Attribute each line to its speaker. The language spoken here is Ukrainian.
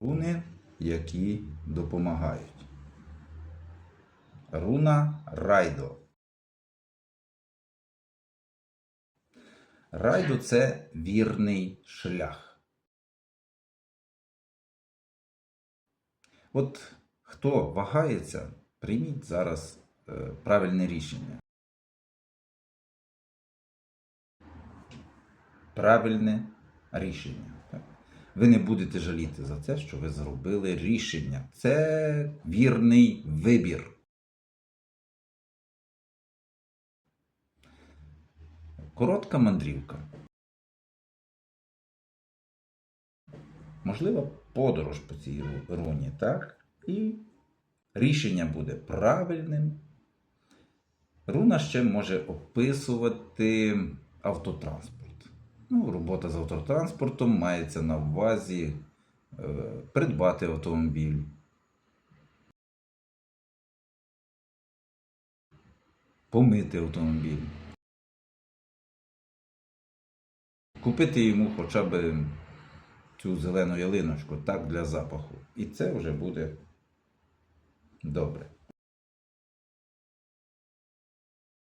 Speaker 1: Руни, які допомагають. Руна Райдо. Райдо це вірний шлях. От хто вагається, прийміть зараз е, правильне рішення. Правильне рішення. Ви не будете жаліти за те, що ви зробили рішення. Це вірний вибір. Коротка мандрівка. Можливо, подорож по цій руні, так? І рішення буде правильним. Руна ще може описувати автотранспорт. Ну, робота з автотранспортом мається на увазі е, придбати автомобіль. Помити автомобіль. Купити йому хоча б цю зелену ялиночку так для запаху. І це вже буде добре.